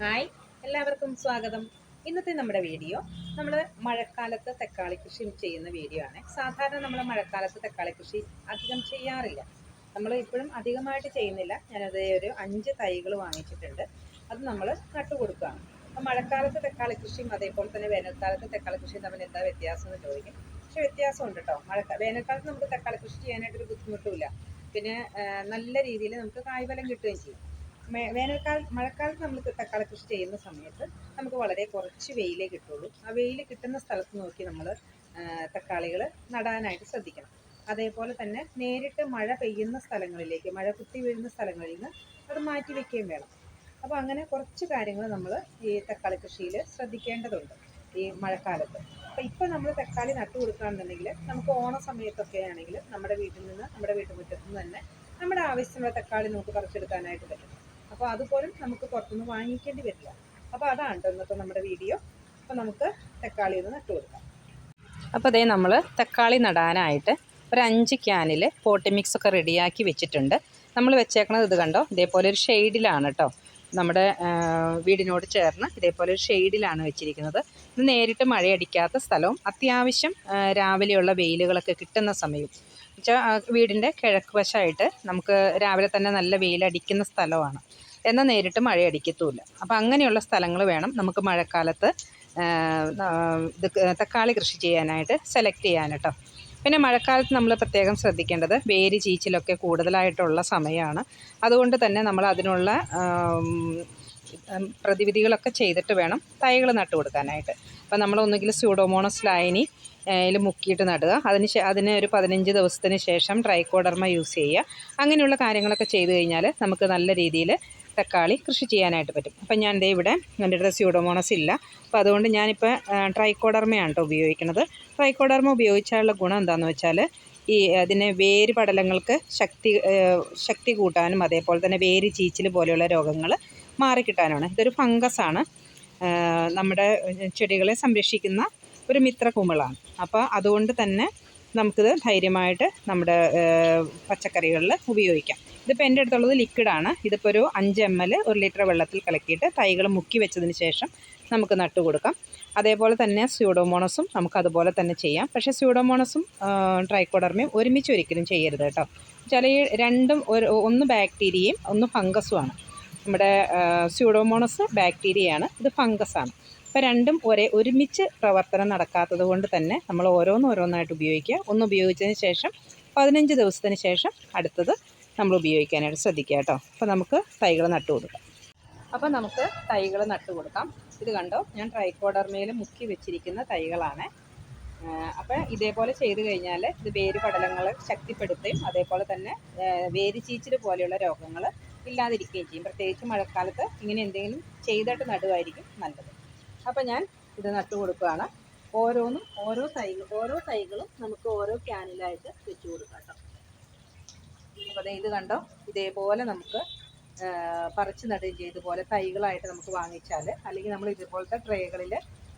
Hi എല്ലാവർക്കും സ്വാഗതം. ഇന്നത്തെ നമ്മുടെ വീഡിയോ നമ്മൾ മഴക്കാലത്ത് തക്കാളി കൃഷി ചെയ്യുന്ന വീഡിയോ ആണ്. സാധാരണ നമ്മൾ മഴക്കാലത്ത് തക്കാളി കൃഷി അധികം ചെയ്യാറില്ല. നമ്മൾ ഇപ്പോഴും അധികമായിട്ട് ചെയ്യുന്നില്ല. ഞാനത് ഒരു അഞ്ച് തൈകൾ വാങ്ങിച്ചിട്ടുണ്ട്. അത് നമ്മൾ നട്ടുകൊടുക്കുകയാണ് അപ്പം മഴക്കാലത്ത് തക്കാളി കൃഷിയും അതേപോലെ തന്നെ വേനൽക്കാലത്ത് തക്കാളി കൃഷിയും തമ്മിൽ എന്താ വ്യത്യാസം എന്ന് ചോദിക്കും. പക്ഷെ വ്യത്യാസമുണ്ട് കേട്ടോ മഴക്കാല വേനൽക്കാലത്ത് നമുക്ക് തക്കാളി കൃഷി ചെയ്യാനായിട്ടൊരു ബുദ്ധിമുട്ടുമില്ല പിന്നെ നല്ല രീതിയിൽ നമുക്ക് കായ്ഫലം കിട്ടുകയും ചെയ്യും. വേനൽക്കാല മഴക്കാലത്ത് നമ്മൾ തക്കാളി കൃഷി ചെയ്യുന്ന സമയത്ത് നമുക്ക് വളരെ കുറച്ച് വെയിലേ കിട്ടുള്ളൂ. ആ വെയിൽ കിട്ടുന്ന സ്ഥലത്ത് നോക്കി നമ്മൾ തക്കാളികൾ നടാനായിട്ട് ശ്രദ്ധിക്കണം. അതേപോലെ തന്നെ നേരിട്ട് മഴ പെയ്യുന്ന സ്ഥലങ്ങളിലേക്ക് മഴ കുത്തി വീഴുന്ന സ്ഥലങ്ങളിൽ നിന്ന് അത് മാറ്റി വെക്കുകയും വേണം. അപ്പോൾ അങ്ങനെ കുറച്ച് കാര്യങ്ങൾ നമ്മൾ ഈ തക്കാളി കൃഷിയിൽ ശ്രദ്ധിക്കേണ്ടതുണ്ട് ഈ മഴക്കാലത്ത്. അപ്പോൾ ഇപ്പോൾ നമ്മൾ തക്കാളി നട്ടു കൊടുക്കുകയാണെന്നുണ്ടെങ്കിൽ നമുക്ക് ഓണ സമയത്തൊക്കെ ആണെങ്കിൽ നമ്മുടെ വീട്ടിൽ നിന്ന് നമ്മുടെ വീട്ടുമുറ്റത്ത് നിന്ന് തന്നെ നമ്മുടെ ആവശ്യമുള്ള തക്കാളി നമുക്ക് പറിച്ചെടുക്കാനായിട്ട് പറ്റും. അപ്പോൾ അതുപോലും നമുക്ക് പുറത്തുനിന്ന് വാങ്ങിക്കേണ്ടി വരില്ല. അപ്പോൾ അതാണ് ഇന്നത്തെ നമ്മുടെ വീഡിയോ. അപ്പോൾ നമുക്ക് തക്കാളി ഒന്ന് നട്ടു കൊടുക്കാം. അപ്പോൾ അതേ നമ്മൾ തക്കാളി നടാനായിട്ട് ഒരു അഞ്ച് ക്യാനിൽ പോട്ടി മിക്സ് ഒക്കെ റെഡിയാക്കി വെച്ചിട്ടുണ്ട്. നമ്മൾ വെച്ചേക്കണത് ഇത് കണ്ടോ? ഇതേപോലെ ഒരു ഷെയ്ഡിലാണ് കേട്ടോ നമ്മുടെ വീടിനോട് ചേർന്ന് ഇതേപോലെ ഒരു ഷെയ്ഡിലാണ് വെച്ചിരിക്കുന്നത്. ഇത് നേരിട്ട് മഴയടിക്കാത്ത സ്ഥലവും അത്യാവശ്യം രാവിലെയുള്ള വെയിലുകളൊക്കെ കിട്ടുന്ന സമയവും. വെച്ചാൽ വീടിന്റെ കിഴക്ക് വശമായിട്ട് നമുക്ക് രാവിലെ തന്നെ നല്ല വെയിലടിക്കുന്ന സ്ഥലമാണ് എന്നാൽ നേരിട്ട് മഴയടിക്കത്തുമില്ല അപ്പോൾ അങ്ങനെയുള്ള സ്ഥലങ്ങൾ വേണം നമുക്ക് മഴക്കാലത്ത് ഇത് തക്കാളി കൃഷി ചെയ്യാനായിട്ട് സെലക്ട് ചെയ്യാൻ കേട്ടോ പിന്നെ മഴക്കാലത്ത് നമ്മൾ പ്രത്യേകം ശ്രദ്ധിക്കേണ്ടത് വേര് ചീച്ചിലൊക്കെ കൂടുതലായിട്ടുള്ള സമയമാണ് അതുകൊണ്ട് തന്നെ നമ്മൾ അതിനുള്ള പ്രതിവിധികളൊക്കെ ചെയ്തിട്ട് വേണം തൈകൾ നട്ടു കൊടുക്കാനായിട്ട്. അപ്പം നമ്മൾ ഒന്നുകിൽ സ്യൂഡോമോണസ് ലൈനി അതിൽ മുക്കിയിട്ട് നടുക. അതിന് അതിന് ഒരു പതിനഞ്ച് ദിവസത്തിന് ശേഷം ട്രൈക്കോഡർമ യൂസ് ചെയ്യുക. അങ്ങനെയുള്ള കാര്യങ്ങളൊക്കെ ചെയ്തു കഴിഞ്ഞാൽ നമുക്ക് നല്ല രീതിയിൽ തക്കാളി കൃഷി ചെയ്യാനായിട്ട് പറ്റും. അപ്പം ഞാൻ ദേ ഇവിടെ എന്റെ അടുത്ത് സ്യൂഡോമോണസ് ഇല്ല. അപ്പോൾ അതുകൊണ്ട് ഞാനിപ്പോൾ ട്രൈക്കോഡർമയാണ് കേട്ടോ ഉപയോഗിക്കുന്നത് ട്രൈക്കോഡർമ ഉപയോഗിച്ചാലുള്ള ഗുണം എന്താണെന്ന് വെച്ചാൽ ഈ അതിന് വേര് പടലങ്ങൾക്ക് ശക്തി ശക്തി കൂട്ടാനും അതേപോലെ തന്നെ വേര് ചീച്ചിൽ പോലെയുള്ള രോഗങ്ങൾ മാറിക്കിട്ടാനുമാണ് ഇതൊരു ഫംഗസാണ് നമ്മുടെ ചെടികളെ സംരക്ഷിക്കുന്ന ഒരു മിത്ര കുമിളാണ്. അപ്പോൾ അതുകൊണ്ട് തന്നെ നമുക്കിത് ധൈര്യമായിട്ട് നമ്മുടെ പച്ചക്കറികളിൽ ഉപയോഗിക്കാം. ഇതിപ്പോൾ എന്റെ അടുത്തുള്ളത് ലിക്വിഡാണ് ഇതിപ്പോൾ ഒരു അഞ്ച് എം എൽ ഒരു ലിറ്റർ വെള്ളത്തിൽ കലക്കിയിട്ട് തൈകൾ മുക്കി വെച്ചതിന് ശേഷം നമുക്ക് നട്ടു കൊടുക്കാം. അതേപോലെ തന്നെ സ്യൂഡോമോണസും നമുക്ക് അതുപോലെ തന്നെ ചെയ്യാം. പക്ഷേ സ്യൂഡോമോണസും ട്രൈക്കോഡർമയും ഒരുമിച്ച് ഒരിക്കലും ചെയ്യരുത് കേട്ടോ. ചില രണ്ടും ഒരു ഒന്ന് ബാക്ടീരിയയും ഒന്ന് ഫംഗസുമാണ് നമ്മുടെ സ്യൂഡോമോണസ് ബാക്ടീരിയയാണ് ഇത് ഫംഗസാണ് അപ്പോൾ രണ്ടും ഒരേ ഒരുമിച്ച് പ്രവർത്തനം നടക്കാത്തത് കൊണ്ട് തന്നെ നമ്മൾ ഓരോന്നോരോന്നായിട്ട് ഉപയോഗിക്കുക. ഒന്ന് ഉപയോഗിച്ചതിന് ശേഷം പതിനഞ്ച് ദിവസത്തിന് ശേഷം അടുത്തത് നമ്മൾ ഉപയോഗിക്കാനായിട്ട് ശ്രദ്ധിക്കുക കേട്ടോ. അപ്പോൾ നമുക്ക് തൈകൾ നട്ടു കൊടുക്കാം. അപ്പോൾ നമുക്ക് തൈകൾ നട്ടു കൊടുക്കാം. ഇത് കണ്ടോ? ഞാൻ ട്രൈക്കോഡർമയിൽ മുക്കി വെച്ചിരിക്കുന്ന തൈകളാണ്. അപ്പോൾ ഇതേപോലെ ചെയ്തു കഴിഞ്ഞാൽ ഇത് വേര് പടലങ്ങൾ ശക്തിപ്പെടുത്തുകയും അതേപോലെ തന്നെ വേര് ചീച്ചിൽ പോലെയുള്ള രോഗങ്ങൾ ഇല്ലാതിരിക്കുകയും ചെയ്യും. പ്രത്യേകിച്ച് മഴക്കാലത്ത് ഇങ്ങനെ എന്തെങ്കിലും ചെയ്തിട്ട് നടുവായിരിക്കും നല്ലത്. അപ്പോൾ ഞാൻ ഇത് നട്ടു കൊടുക്കുകയാണ്. ഓരോന്നും ഓരോ തൈകൾ ഓരോ തൈകളും നമുക്ക് ഓരോ ക്യാനിലായിട്ട് വെച്ചു കൊടുക്കാം കേട്ടോ. അപ്പോൾ ഇത് കണ്ടോ? ഇതേപോലെ നമുക്ക് പറിച്ച് നടുകയും ചെയ്ത് പോലെ തൈകളായിട്ട് നമുക്ക് വാങ്ങിച്ചാൽ അല്ലെങ്കിൽ നമ്മൾ ഇതുപോലത്തെ ട്രേകളിൽ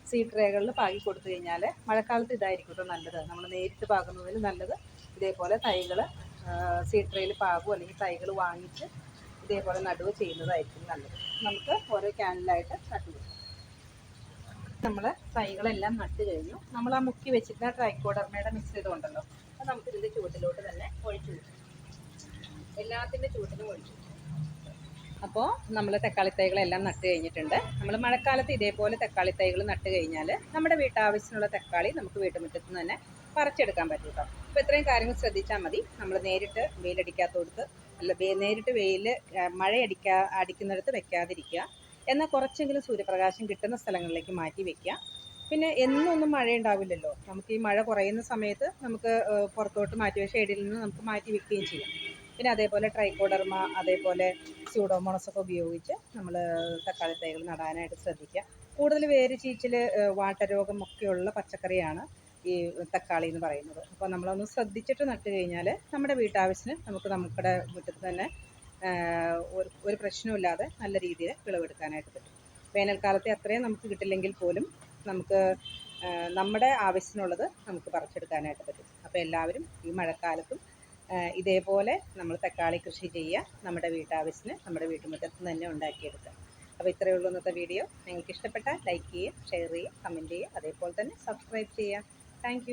സീ ട്രേകളിൽ പാകി കൊടുത്തു കഴിഞ്ഞാൽ മഴക്കാലത്ത് ഇതായിരിക്കും കേട്ടോ നല്ലത്. നമ്മൾ നേരിട്ട് പാകുന്നതിൽ നല്ലത് ഇതേപോലെ തൈകൾ സീ ട്രേയിൽ പാകും അല്ലെങ്കിൽ തൈകൾ വാങ്ങിച്ച് ഇതേപോലെ നടുവ് ചെയ്യുന്നതായിരിക്കും നല്ലത്. നമുക്ക് ഓരോ ക്യാനിലായിട്ട് നട്ടു നമ്മൾ തൈകളെല്ലാം നട്ട് കഴിഞ്ഞു. നമ്മൾ ആ മുക്കി വെച്ചിരുന്ന ട്രൈക്കോഡർമയുടെ മിക്സ് ചെയ്തുകൊണ്ടല്ലോ അത് നമുക്കിതിന്റെ ചുവട്ടിലോട്ട് തന്നെ ഒഴിച്ചു കൊടുക്കാം. എല്ലാത്തിന്റെ ചൂട്ടിനും ഒഴിച്ചു. അപ്പോൾ നമ്മൾ തക്കാളി തൈകളെല്ലാം നട്ട് കഴിഞ്ഞിട്ടുണ്ട്. നമ്മൾ മഴക്കാലത്ത് ഇതേപോലെ തക്കാളി തൈകൾ നട്ട് കഴിഞ്ഞാൽ നമ്മുടെ വീട്ടാവശ്യത്തിനുള്ള തക്കാളി നമുക്ക് വീട്ടുമുറ്റത്ത് തന്നെ പറിച്ചെടുക്കാൻ പറ്റും കേട്ടോ. അപ്പോൾ ഇത്രയും കാര്യങ്ങൾ ശ്രദ്ധിച്ചാൽ മതി. നമ്മൾ നേരിട്ട് വെയിലടിക്കാത്തോടത്ത് അല്ല നേരിട്ട് വെയിൽ മഴയടിക്കാ അടിക്കുന്നിടത്ത് വെക്കാതിരിക്കുക. എന്നാൽ കുറച്ചെങ്കിലും സൂര്യപ്രകാശം കിട്ടുന്ന സ്ഥലങ്ങളിലേക്ക് മാറ്റി വെക്കുക. പിന്നെ എന്നൊന്നും മഴ ഉണ്ടാവില്ലല്ലോ. നമുക്ക് ഈ മഴ കുറയുന്ന സമയത്ത് നമുക്ക് പുറത്തോട്ട് മാറ്റി ഷെയ്ഡിൽ നിന്ന് നമുക്ക് മാറ്റി വെക്കുകയും ചെയ്യാം. പിന്നെ അതേപോലെ ട്രൈക്കോഡർമ അതേപോലെ സ്യൂഡോമോണസ് ഒക്കെ ഉപയോഗിച്ച് നമ്മൾ തക്കാളി തൈകൾ നടാനായിട്ട് ശ്രദ്ധിക്കുക. കൂടുതൽ വേര് ചീച്ചിൽ വാട്ടരോഗം ഒക്കെയുള്ള പച്ചക്കറിയാണ് ഈ തക്കാളി എന്ന് പറയുന്നത്. അപ്പോൾ നമ്മളൊന്ന് ശ്രദ്ധിച്ചിട്ട് നട്ട് കഴിഞ്ഞാൽ നമ്മുടെ വീട്ടാവശ്യത്തിന് നമുക്ക് നമ്മുടെ വീട്ടിൽ തന്നെ ഒരു ഒരു പ്രശ്നമില്ലാതെ നല്ല രീതിയിൽ വിളവെടുക്കാനായിട്ട് പറ്റും. വേനൽക്കാലത്തെ അത്രയും നമുക്ക് കിട്ടില്ലെങ്കിൽ പോലും നമുക്ക് നമ്മുടെ ആവശ്യത്തിനുള്ളത് നമുക്ക് പറിച്ചെടുക്കാനായിട്ട് പറ്റും. അപ്പോൾ എല്ലാവരും ഈ മഴക്കാലത്തും ഇതേപോലെ നമ്മൾ തക്കാളി കൃഷി ചെയ്യുക. നമ്മുടെ വീട്ടാവശ്യത്തിന് നമ്മുടെ വീട്ടുമുറ്റത്ത് തന്നെ ഉണ്ടാക്കിയെടുക്കുക. അപ്പോൾ ഇത്രയേ ഉള്ളൂ ഇന്നത്തെ വീഡിയോ. നിങ്ങൾക്ക് ഇഷ്ടപ്പെട്ടാൽ ലൈക്ക് ചെയ്യുക ഷെയർ ചെയ്യുക കമന്റ് ചെയ്യുക. അതേപോലെ തന്നെ സബ്സ്ക്രൈബ് ചെയ്യുക. താങ്ക്